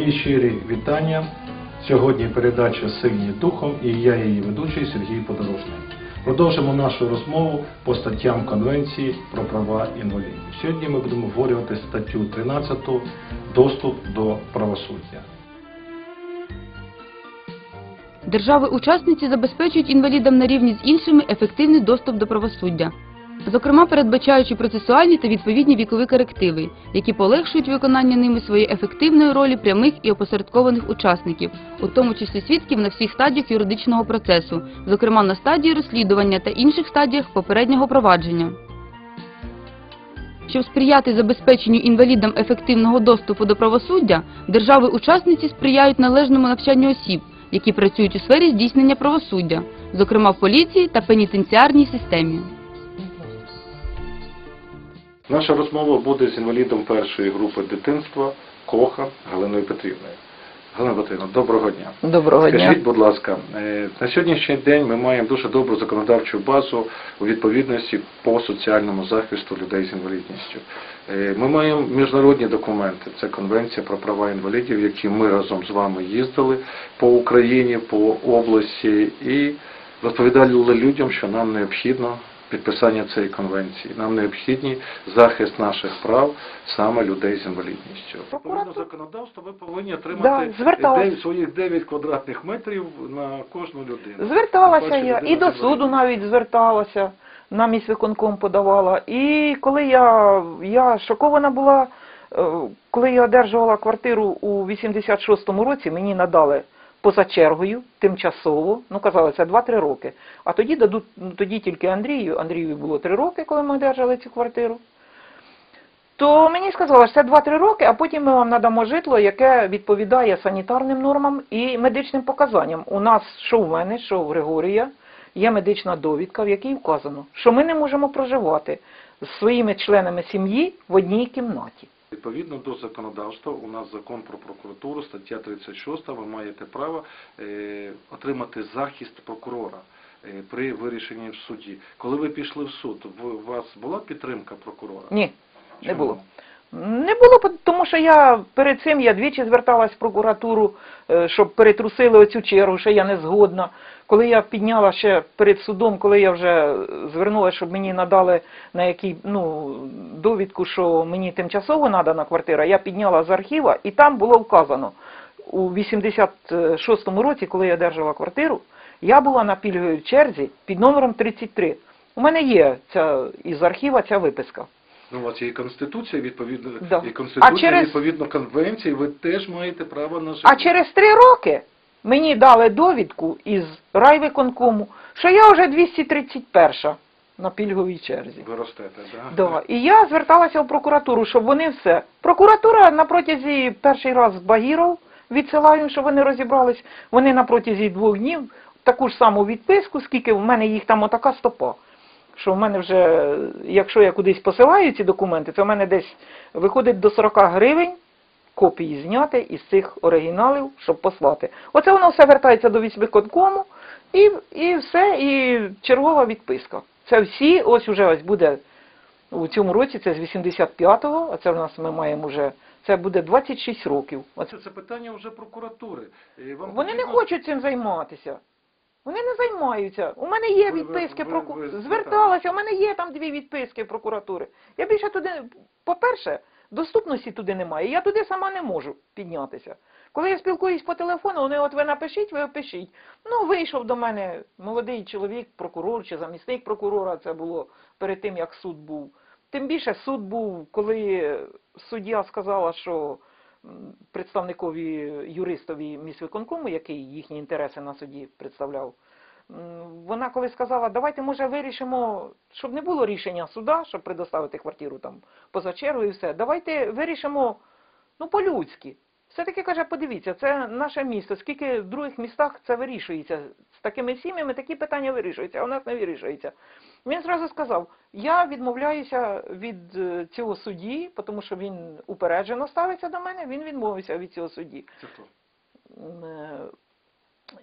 Мої щирі вітання. Сьогодні передача Сильні духом і я її ведучий Сергій Подорожний. Продовжимо нашу розмову по статтям Конвенції про права інвалідів. Сьогодні ми будемо обговорювати статтю 13 доступ до правосуддя. Держави-учасниці забезпечують інвалідам на рівні з іншими ефективний доступ до правосуддя, зокрема передбачаючи процесуальні та відповідні вікові корективи, які полегшують виконання ними своєї ефективної ролі прямих і опосередкованих учасників, у тому числі свідків на всіх стадіях юридичного процесу, зокрема на стадії розслідування та інших стадіях попереднього провадження. Щоб сприяти забезпеченню інвалідам ефективного доступу до правосуддя, держави-учасниці сприяють належному навчанню осіб, які працюють у сфері здійснення правосуддя, зокрема в поліції та пенітенціарній системі. Наша розмова буде з інвалідом першої групи дитинства Коха Галиною Петрівною. Галина Петрівна, доброго дня. Доброго Скажіть, дня. будь ласка, е, на сьогоднішній день ми маємо дуже добру законодавчу базу у відповідності по соціальному захисту людей з інвалідністю. Е, Ми маємо міжнародні документи. Це Конвенція про права інвалідів, які ми разом з вами їздили по Україні, по області і розповідали людям, що нам необхідно підписання цієї конвенції. Нам необхідний захист наших прав саме людей з інвалідністю. Відповідно законодавство, ви повинні отримати Да, своїх 9 квадратних метрів на кожну людину. Зверталася я і до суду навіть зверталася, на міськвиконком подавала. І коли я, я шокована була, е, коли я одержувала квартиру у 86-му році, мені надали поза чергою, тимчасово, ну казали, це 2-3 роки. А тоді дадуть, ну, тоді тільки Андрію, Андрію було 3 роки, коли ми одержали цю квартиру. То мені сказали, що це 2-3 роки, а потім ми вам надамо житло, яке відповідає санітарним нормам і медичним показанням. У нас, що в мене, що в Григорія, є медична довідка, в якій вказано, що ми не можемо проживати з своїми членами сім'ї в одній кімнаті. Відповідно до законодавства, у нас закон про прокуратуру, стаття 36, ви маєте право е, отримати захист прокурора е, при вирішенні в суді. Коли ви пішли в суд, у вас була підтримка прокурора? Ні, не було. Не було, тому що я перед цим я двічі зверталась в прокуратуру, е, щоб перетрусили оцю чергу, що я не згодна. Коли я підняла ще перед судом, коли я вже звернулася, щоб мені надали на якій ну, довідку, що мені тимчасово надана квартира, я підняла з архіва, і там було вказано у 86-му році, коли я одержала квартиру, я була на пільговій черзі під номером 33. У мене є ця із архіва ця виписка. Ну, у вас є і Конституція, відповідно, Да. і Конституція, А через- відповідно Конвенції, ви теж маєте право на житло. А через три роки мені дали довідку із райвиконкому, що я вже 231 на пільговій черзі. Ви ростете, так? Да. І я зверталася в прокуратуру, щоб вони все. Прокуратура на протязі перший раз Багіров відсилаю, щоб вони розібрались. Вони на протязі двох днів таку ж саму відписку, скільки в мене їх там отака стопа. Що в мене вже, якщо я кудись посилаю ці документи, то в мене десь виходить до 40 гривень копії зняти із цих оригіналів, щоб послати. Оце воно все вертається до військвиконкому і, і все, і чергова відписка. Це всі, ось уже ось буде у цьому році, це з 85-го, а це в нас ми маємо вже, це буде 26 років. Оце. Це, питання вже прокуратури. Вам Вони не хочуть цим займатися. Вони не займаються. У мене є Ви- ви- відписки ви- проку... ви звертались? зверталася, у мене є там дві відписки прокуратури. Я більше туди, по-перше, доступності туди немає. Я туди сама не можу піднятися. Коли я спілкуюсь по телефону, вони от ви напишіть, ви опишіть. Ну, вийшов до мене молодий чоловік, прокурор чи замісник прокурора, це було перед тим, як суд був. Тим більше суд був, коли суддя сказала, що представникові юристові міськвиконкому, який їхні інтереси на суді представляв, вона коли сказала, давайте може вирішимо, щоб не було рішення суда, щоб предоставити квартиру там поза чергою і все, давайте вирішимо ну по-людськи. Все-таки каже, подивіться, це наше місто, скільки в других містах це вирішується. З такими сім'ями такі питання вирішуються, а у нас не вирішується. Він зразу сказав, я відмовляюся від е, цього судді, тому що він упереджено ставиться до мене, він відмовився від цього судді. Це хто?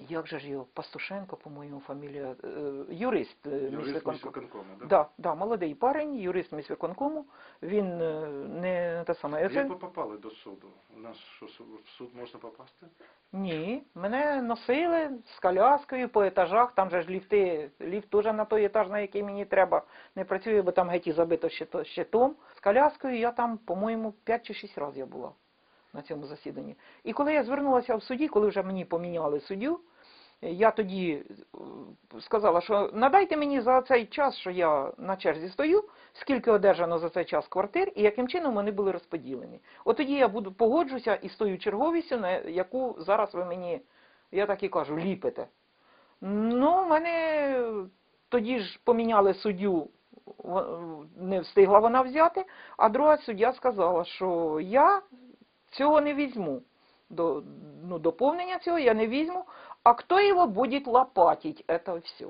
Як же ж його, Пастушенко, по-моєму, фамілія, е, юрист е, Юрист міськвиконкому. да? Да, да, молодий парень, юрист міськвиконкому, він е, не те саме. Як ви попали до суду? У нас що, в суд можна попасти? Ні, мене носили з коляскою по етажах, там же ж ліфти, ліфт теж на той етаж, на який мені треба, не працює, бо там геть і забито щито- щитом. З коляскою я там, по-моєму, 5 чи 6 разів я була на цьому засіданні. І коли я звернулася в суді, коли вже мені поміняли суддю, я тоді е, сказала, що надайте мені за цей час, що я на черзі стою, скільки одержано за цей час квартир і яким чином вони були розподілені. От тоді я буду погоджуся із тою черговістю, на яку зараз ви мені, я так і кажу, ліпите. Ну, мене тоді ж поміняли суддю, не встигла вона взяти, а друга суддя сказала, що я цього не візьму. До, ну, доповнення цього я не візьму, а хто його буде лопатить, це все.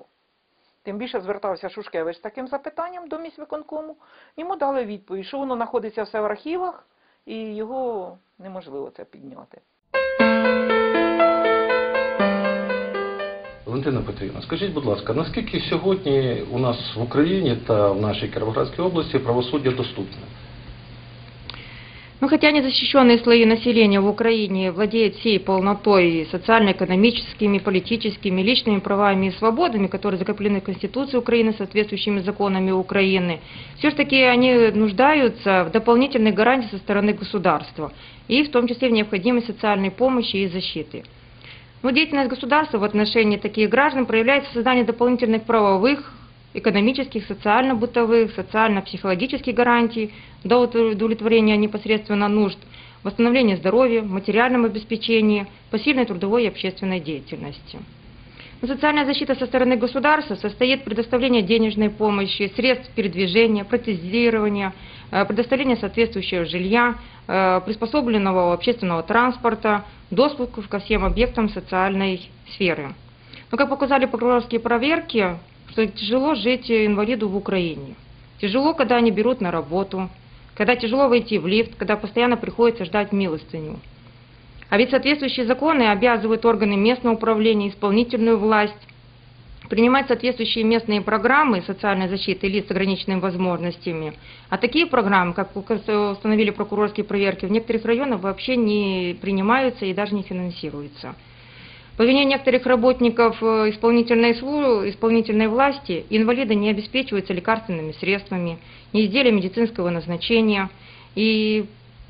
Тим більше звертався Шушкевич з таким запитанням до міськвиконкому. Йому дали відповідь, що воно знаходиться все в архівах, і його неможливо це підняти. Валентина Петрівна, скажіть, будь ласка, наскільки сьогодні у нас в Україні та в нашій Кіровоградській області правосуддя доступне? Ну, хотя незащищенные слои населения в Украине владеют всей полнотой социально-экономическими, политическими, личными правами и свободами, которые закреплены в Конституции Украины соответствующими законами Украины, все-таки они нуждаются в дополнительной гарантии со стороны государства, и в том числе в необходимой социальной помощи и защиты. Но деятельность государства в отношении таких граждан проявляется в создании дополнительных правовых, экономических, социально-бытовых, социально-психологических гарантий до удовлетворения непосредственно нужд, восстановления здоровья, материальном обеспечении, посильной трудовой и общественной деятельности. Но социальная защита со стороны государства состоит в предоставлении денежной помощи, средств передвижения, протезирования, э, предоставления соответствующего жилья, э, приспособленного общественного транспорта, доступа ко всем объектам социальной сферы. Но, как показали прокурорские проверки, что тяжело жить инвалиду в Украине. Тяжело, когда они берут на работу, когда тяжело войти в лифт, когда постоянно приходится ждать милостыню. А ведь соответствующие законы обязывают органы местного управления, исполнительную власть принимать соответствующие местные программы социальной защиты лиц с ограниченными возможностями. А такие программы, как установили прокурорские проверки, в некоторых районах вообще не принимаются и даже не финансируются. По вине некоторых работников э, исполнительной, слу- исполнительной власти инвалиды не обеспечиваются лекарственными средствами, не изделия медицинского назначения, и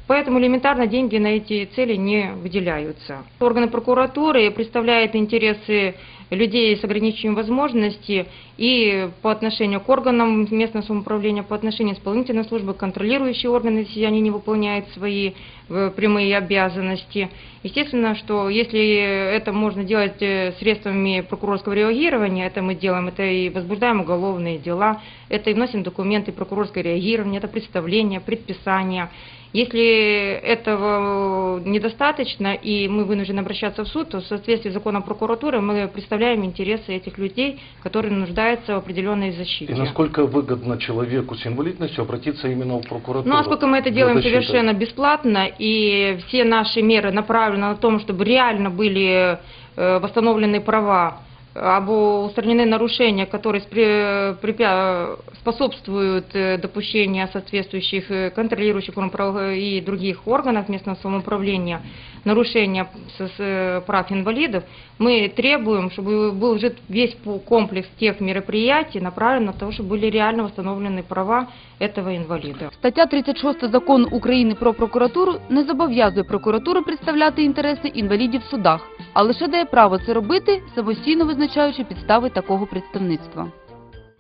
поэтому элементарно деньги на эти цели не выделяются. Органы прокуратуры представляют интересы людей с ограниченными возможностями и по отношению к органам местного самоуправления, по отношению к исполнительной службы, контролирующие органы, если они не выполняют свои э, прямые обязанности. Естественно, что если это можно делать э, средствами прокурорского реагирования, это мы делаем, это и возбуждаем уголовные дела, это и вносим документы прокурорское реагирование, это представление, предписание. Если этого недостаточно и мы вынуждены обращаться в суд, то в соответствии с законом прокуратуры мы представляем интересы этих людей, которые нуждаются в определенной защите. И насколько выгодно человеку с инвалидностью обратиться именно в прокуратуру? Ну, поскольку мы это делаем совершенно бесплатно, и все наши меры направлены на то, чтобы реально были э, восстановлены права, об устранены нарушения, которые спре- препя- способствуют э, допущению соответствующих э, контролирующих органов прав- и других органов местного самоуправления, нарушения с- с, э, прав инвалидов, мы требуем, чтобы был взят весь пу- комплекс тех мероприятий, направленных на то, чтобы были реально восстановлены права этого инвалида. Стаття 36 закону України про прокуратуру не зобов'язує прокуратуру представляти інтереси інвалідів в судах, а лише дає право це робити, самостійно визначаючи підстави такого представництва.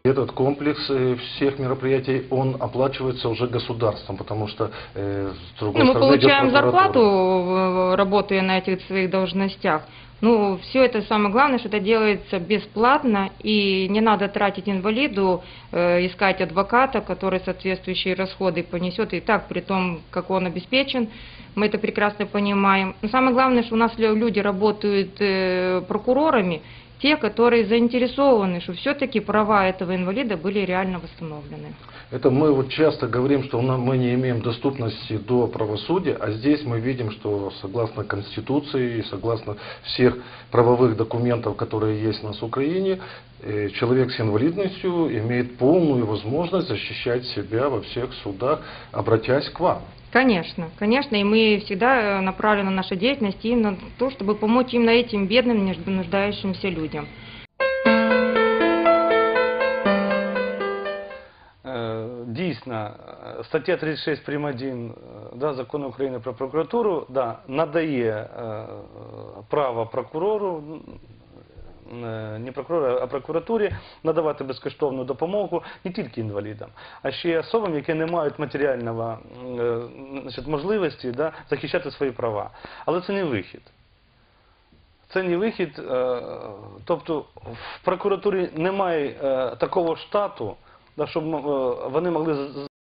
Этот комплекс э, всех мероприятий, он оплачивается уже государством, потому что э, с другой Ну, мы стороны идет получаем прокуратура. зарплату, э, работая на этих своих должностях. Ну, все это самое главное, что это делается бесплатно, и не надо тратить инвалиду, э, искать адвоката, который соответствующие расходы понесет, и так, при том, как он обеспечен, мы это прекрасно понимаем. Но самое главное, что у нас лю- люди работают э, прокурорами, те, которые заинтересованы, что все-таки права этого инвалида были реально восстановлены. Это мы вот часто говорим, что мы не имеем доступности до правосудия, а здесь мы видим, что согласно Конституции и согласно всех правовых документов, которые есть у нас в Украине, э, человек с инвалидностью имеет полную возможность защищать себя во всех судах, обратясь к вам. Конечно, конечно, и мы всегда э, направлены наша деятельность именно на то, чтобы помочь именно этим бедным, нужд- нуждающимся людям. Дійсно, е, стаття 36 прим. 1 е, да, закону України про прокуратуру да, надає е, право прокурору, е, не прокурору, а прокуратурі надавати безкоштовну допомогу не тільки інвалідам, а ще й особам, які не мають матеріального значить, можливості да, захищати свої права. Але це не вихід. Це не вихід, тобто в прокуратурі немає такого штату, щоб м, е, вони могли